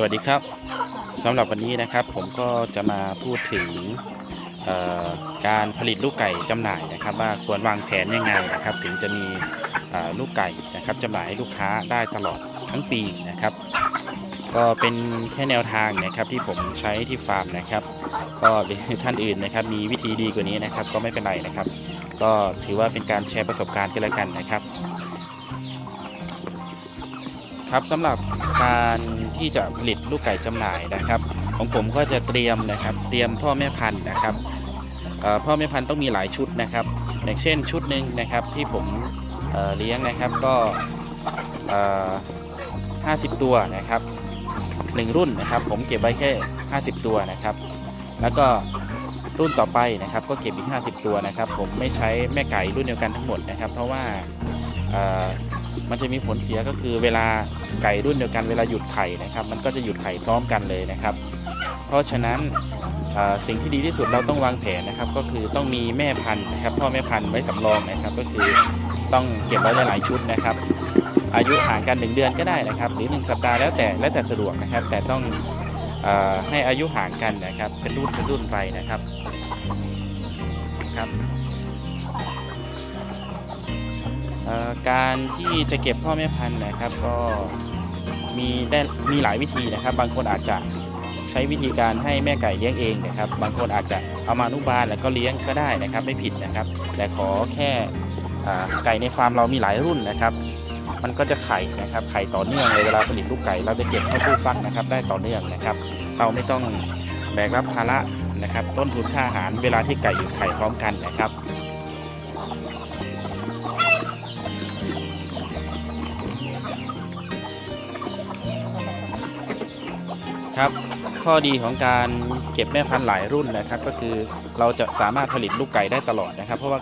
สวัสดีครับสำหรับวันนี้นะครับผมก็จะมาพูดถึงการผลิตลูกไก่จำหน่ายนะครับ ว่าควรวางแผนยังไงนะครับ ถึงจะมีลูกไก่นะครับจำหน่ายให้ลูกค้าได้ตลอดทั้งปีนะครับ ก็เป็นแค่แนวทางนะครับที่ผมใช้ที่ฟาร์มนะครับ ก็ท่านอื่นนะครับ มีวิธีดีกว่านี้นะครับ ก็ไม่เป็นไรนะครับ ก็ถือว่าเป็นการแชร์ประสบการณ์กันแล้วกันนะครับ ครับสำหรับการที่จะผลิตลูกไก่จำหน่ายนะครับ ของผมก็จะเตรียมนะครับ เตรียมพ่อแม่พันธุ์นะครับพ่อแม่พันธุ์ต้องมีหลายชุดนะครับ อย่างเช่นชุดหนึ่งนะครับที่ผมเเลี้ยงนะครับก็ 50 ตัวนะครับหนึ่งรุ่นนะครับ ผมเก็บไว้แค่ 50 ตัวนะครับ แล้วก็รุ่นต่อไปนะครับ ก็เก็บอีก 50 ตัวนะครับ ผมไม่ใช้แม่ไก่รุ่นเดียวกันทั้งหมดนะครับ เพราะว่า มันจะมีผลเสียก็คือเวลาไก่รุ่นเดียวกันเวลาหยุดไข่นะครับ มันก็จะหยุดไข่พร้อมกันเลยนะครับ เพราะฉะนั้นสิ่งที่ดีที่สุดเราต้องวางแผนนะครับ ก็คือต้องมีแม่พันธุ์นะครับ พ่อแม่พันธุ์ไว้สำรองนะครับ ก็คือต้องเก็บไว้หลายๆชุดนะครับ อายุห่างกัน 1 เดือนก็ได้นะครับ หรือ 1 สัปดาห์แล้วแต่แล้วแต่สะดวกนะครับ แต่ต้องอให้อายุห่างกันนะครับ เป็นรุ่นเป็นรุ่นไปนะครับครับ การที่จะเก็บพ่อแม่พันธุ์นะครับ ก็มีได้มีหลายวิธีนะครับ บางคนอาจจะใช้วิธีการให้แม่ไก่เลี้ยงเองนะครับ บางคนอาจจะเอามาอนุบาลแล้วก็เลี้ยงก็ได้นะครับ ไม่ผิดนะครับ แต่ขอแค่ไก่ในฟาร์มเรามีหลายรุ่นนะครับ มันก็จะไข่นะครับ ไข่ต่อเนื่องเลยเวลาผลิตลูกไก่ เราจะเก็บเข้าตู้ฟักนะครับ ได้ต่อเนื่องนะครับ เราไม่ต้องแบกรับภาระนะครับ ต้นทุนค่าอาหารเวลาที่ไก่หยุดไข่พร้อมกันนะครับ ครับ ข้อดีของการเก็บแม่พันธุ์หลายรุ่นนะครับ ก็คือเราจะสามารถผลิตลูกไก่ได้ตลอดนะครับ เพราะว่า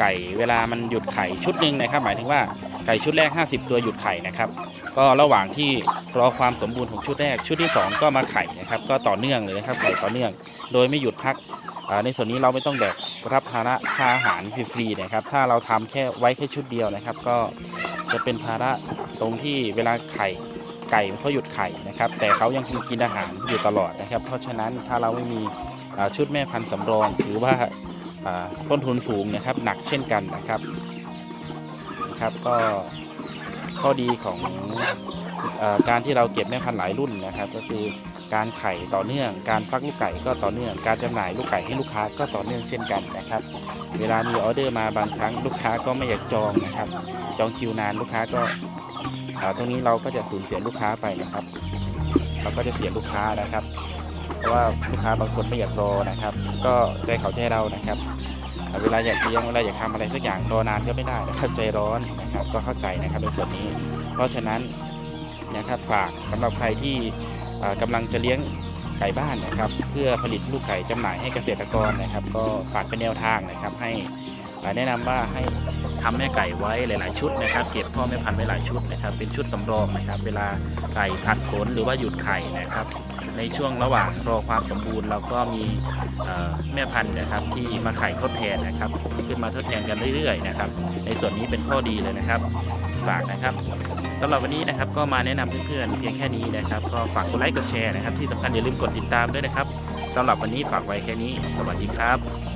ไก่เวลามันหยุดไข่ชุดหนึ่งนะครับ หมายถึงว่าไก่ชุดแรก 50 ตัวหยุดไข่นะครับ ก็ระหว่างที่รอความสมบูรณ์ของชุดแรก ชุดที่ 2 ก็มาไข่นะครับ ก็ต่อเนื่องเลยนะครับไข่ต่อเนื่อง โดยไม่หยุดพักในส่วนนี้เราไม่ต้องแบกรับภาระค่าอาหารฟรีๆนะครับ ถ้าเราทำแค่ไว้แค่ชุดเดียวนะครับ ก็จะเป็นภาระตรงที่เวลาไข่ ไก่เขาหยุดไข่นะครับ แต่เขายังคงกินอาหารอยู่ตลอดนะครับ เพราะฉะนั้นถ้าเราไม่มีชุดแม่พันธุ์สำรองถือว่าต้นทุนสูงนะครับหนักเช่นกันนะครับนะครับก็ข้อดีของอการที่เราเก็บแม่พันธุ์หลายรุ่นนะครับ ก็คือการไข่ต่อเนื่อง การฟักลูกไก่ก็ต่อเนื่อง การจำหน่ายลูกไก่ให้ลูกค้าก็ต่อเนื่องเช่นกันนะครับ เวลามีออเดอร์มาบางครั้งลูกค้าก็ไม่อยากจองนะครับ จองคิวนานลูกค้าก็ ตรงนี้เราก็จะสูญเสียลูกค้าไปนะครับ เราก็จะเสียลูกค้านะครับ เพราะว่าลูกค้าบางคนไม่อยากรอนะครับ ก็ใจเขาใจเรานะครับเวลาอยากเลี้ยงเวลาอยากทำอะไรสักอย่างรอนานก็ไม่ได้นะครับใจร้อนนะครับ ก็เข้าใจนะครับในส่วนนี้ เพราะฉะนั้นนะครับฝากสำหรับใครที่อ่ากำลังจะเลี้ยงไก่บ้านนะครับ เพื่อผลิตลูกไก่จำหน่ายให้เกษตรกรนะครับ ก็ฝากเป็นแนวทางนะครับ ให้แนะนำว่าให้ ทำแม่ไก่ไว้หลาย ๆ ชุดนะครับ เก็บพ่อแม่พันธุ์ไว้หลายชุดนะครับ เป็นชุดสำรองนะครับ เวลาไก่ผัดขนหรือว่าหยุดไข่นะครับ ในช่วงระหว่างรอความสมบูรณ์เราก็มีแม่พันธุ์นะครับ ที่มาไข่ทดแทนนะครับ ขึ้นมาทดแทนกันเรื่อย ๆ นะครับ ในส่วนนี้เป็นข้อดีเลยนะครับฝากนะครับสำหรับวันนี้นะครับก็มาแนะนำเพื่อนๆเพียงแค่นี้นะครับ ก็ฝากกดไลค์กดแชร์นะครับ ที่สำคัญอย่าลืมกดติดตามด้วยนะครับสำหรับวันนี้ฝากไว้แค่นี้ สวัสดีครับ